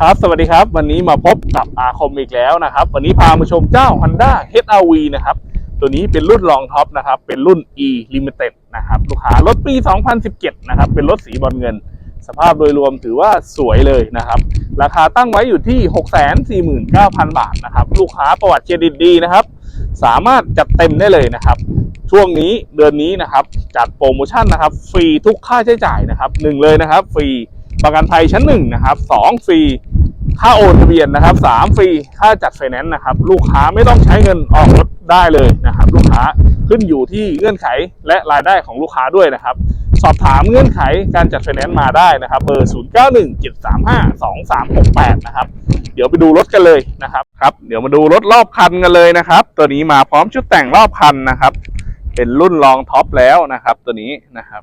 ครับสวัสดีครับวันนี้มาพบกับอาคมอีกแล้วนะครับ วันนี้พามาชมเจ้า Honda HR-V นะครับตัวนี้เป็นรุ่นรองท็อปนะครับ เป็นรุ่น E Limited นะครับลูกค้ารถปี 2017 นะครับ เป็นรถสีบอลเงิน สภาพโดยรวมถือว่าสวยเลยนะครับ ราคาตั้งไว้อยู่ที่ 649,000 บาทนะครับ ลูกค้าประวัติเครดิตดีนะครับ สามารถจัดเต็มได้เลยนะครับ ช่วงนี้เดือนนี้นะครับจัดโปรโมชั่นนะครับ ฟรีทุกค่าใช้จ่ายนะครับหนึ่งเลยนะครับฟรี ประกันภัยชั้นหนึ่งนะครับสองฟรีค่าโอนทะเบียนนะครับสามฟรีค่าจัดไฟแนนซ์นะครับลูกค้าไม่ต้องใช้เงินออกรถได้เลยนะครับ ลูกค้าขึ้นอยู่ที่เงื่อนไขและรายได้ของลูกค้าด้วยนะครับ สอบถามเงื่อนไขการจัดไฟแนนซ์มาได้นะครับเบอร์0 9 1 7 3 5 2 3 6 8นะครับเดี๋ยวไปดูรถกันเลยนะครับครับ เดี๋ยวมาดูรถรอบคันกันเลยนะครับ ตัวนี้มาพร้อมชุดแต่งรอบคันนะครับ เป็นรุ่นรองท็อปแล้วนะครับ ตัวนี้นะครับ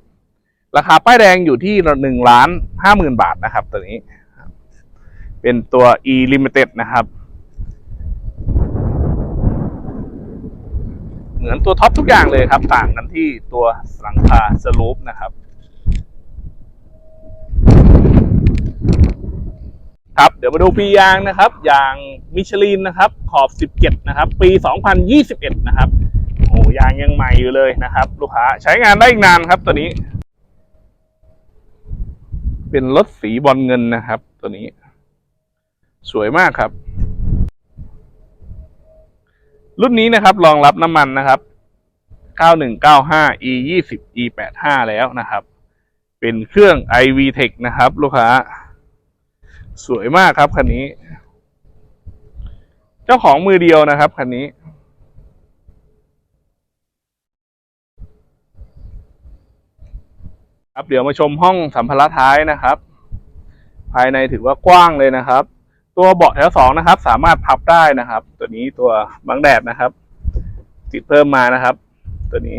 ราคาป้ายแดงอยู่ที่หนึ่งล้านห้าหมื่นบาทนะครับ ตัวนี้ เป็นตัว e limited นะครับ เหมือนตัวท็อปทุกอย่างเลยครับ ต่างกันที่ตัวหลังคาสลูปนะครับครับเดี๋ยวมาดูปียางนะครับยางมิชลินนะครับ ขอบ 17 นะครับ ปี 2021 นะครับโอ้ยางยังใหม่อยู่เลยนะครับ ลูกค้าใช้งานได้อีกนานครับตัวนี้ เป็นรถสีบอลเงินนะครับ ตัวนี้ สวยมากครับ รุ่นนี้นะครับรองรับน้ำมันนะครับ 9195 e 20 e 85แล้วนะครับ เป็นเครื่อง iV Tech นะครับ ลูกค้า สวยมากครับคันนี้ เจ้าของมือเดียวนะครับคันนี้ ครับเดี๋ยวมาชมห้องสัมภาระท้ายนะครับ ภายในถือว่ากว้างเลยนะครับ ตัวเบาะแถวสองนะครับ สามารถพับได้นะครับ ตัวนี้ตัวบังแดดนะครับ ติดเพิ่มมานะครับ ตัวนี้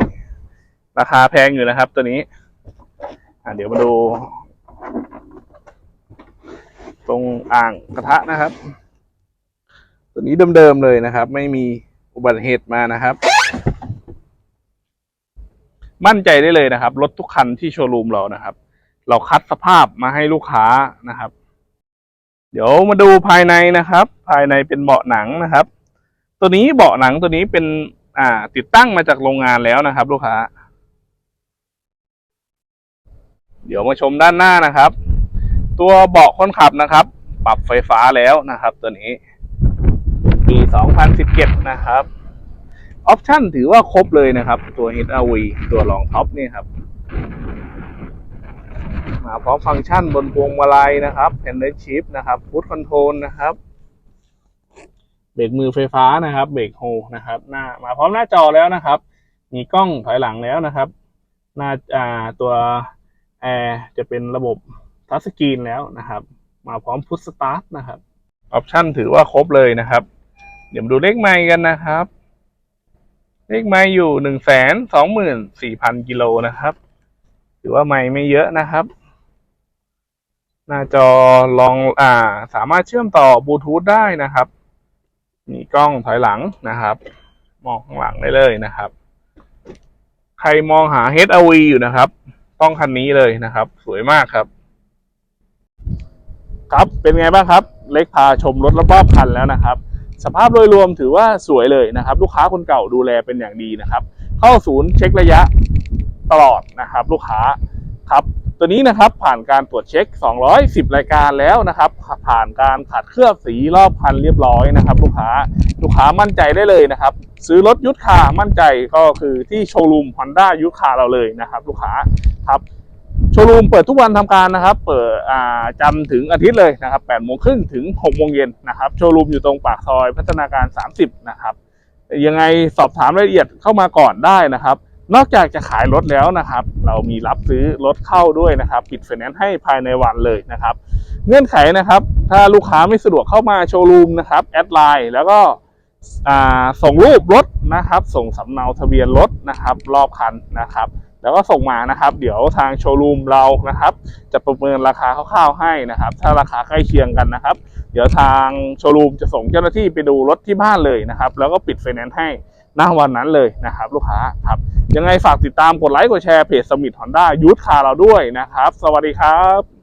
ราคาแพงอยู่นะครับ ตัวนี้อะเดี๋ยวมาดู ตรงอ่างกระทะนะครับ ตัวนี้เดิมๆเลยนะครับ ไม่มีอุบัติเหตุมานะครับ มั่นใจได้เลยนะครับ รถทุกคันที่โชว์รูมเรานะครับ เราคัดสภาพมาให้ลูกค้านะครับ เดี๋ยวมาดูภายในนะครับ ภายในเป็นเบาะหนังนะครับ ตัวนี้เบาะหนังตัวนี้เป็นอ่า ติดตั้งมาจากโรงงานแล้วนะครับ ลูกค้า เดี๋ยวมาชมด้านหน้านะครับ ตัวเบาะคนขับนะครับ ปรับไฟฟ้าแล้วนะครับ ตัวนี้ปี 2017 นะครับ ออปชั่นถือว่าครบเลยนะครับ ตัว HRV ตัวรองท็อปนี่ครับ มาพร้อมฟังก์ชันบนพวงมาลัยนะครับ Handle Shift นะครับ Foot Control นะครับเบรกมือไฟฟ้านะครับ เบรกโฮนะครับ หน้ามาพร้อมหน้าจอแล้วนะครับ มีกล้องถอยหลังแล้วนะครับ หน้าอ่าตัวแอร์จะเป็นระบบทัชสกรีนแล้วนะครับ มาพร้อมพุทสตาร์ทนะครับออปชั่นถือว่าครบเลยนะครับ เดี๋ยวมาดูเลขไมล์กันนะครับ เลขไมล์อยู่หนึ่งแสนสองหมื่นสี่พันกิโลนะครับ ถือว่าไมล์ไม่เยอะนะครับ หน้าจอลองอ่า สามารถเชื่อมต่อบลูทูธได้นะครับ มีกล้องถอยหลังนะครับ มองข้างหลังได้เลยนะครับ ใครมองหา HRV อยู่นะครับ ต้องคันนี้เลยนะครับ สวยมากครับ ครับเป็นไงบ้างครับ เล็กพาชมรถรอบๆคันแล้วนะครับ สภาพโดยรวมถือว่าสวยเลยนะครับ ลูกค้าคนเก่าดูแลเป็นอย่างดีนะครับ เข้าศูนย์เช็คระยะตลอดนะครับ ลูกค้าครับตัวนี้นะครับผ่านการตรวจเช็ค 210 รายการแล้วนะครับ ผ่านการขัดเคลือบสีรอบคันเรียบร้อยนะครับ ลูกค้าลูกค้ามั่นใจได้เลยนะครับ ซื้อรถยุทธคามั่นใจก็คือที่โชว์รูม Honda ยุทธคาเราเลยนะครับ ลูกค้าครับ โชว์รูมเปิดทุกวันทำการนะครับ เปิดอ่าจันทร์ถึงอาทิตย์เลยนะครับ8โมงครึ่งถึง6โมงเย็นนะครับ โชว์รูมอยู่ตรงปากซอยพัฒนาการ 30 นะครับ ยังไงสอบถามรายละเอียดเข้ามาก่อนได้นะครับ นอกจากจะขายรถแล้วนะครับ เรามีรับซื้อรถเข้าด้วยนะครับ ปิดไฟแนนซ์ให้ภายในวันเลยนะครับ เงื่อนไขนะครับ ถ้าลูกค้าไม่สะดวกเข้ามาโชว์รูมนะครับแอดไลน์แล้วก็ส่งรูปรถนะครับ ส่งสำเนาทะเบียนรถนะครับ รอบคันนะครับ แล้วก็ส่งมานะครับ เดี๋ยวทางโชว์รูมเรานะครับ จะประเมินราคาคร่าวๆให้นะครับ ถ้าราคาใกล้เคียงกันนะครับ เดี๋ยวทางโชว์รูมจะส่งเจ้าหน้าที่ไปดูรถที่บ้านเลยนะครับ แล้วก็ปิดไฟแนนซ์ให้หน้าวันนั้นเลยนะครับ ลูกค้าครับยังไงฝากติดตามกดไลค์กดแชร์เพจสมิธฮอนด้ายูทคาเราด้วยนะครับ สวัสดีครับ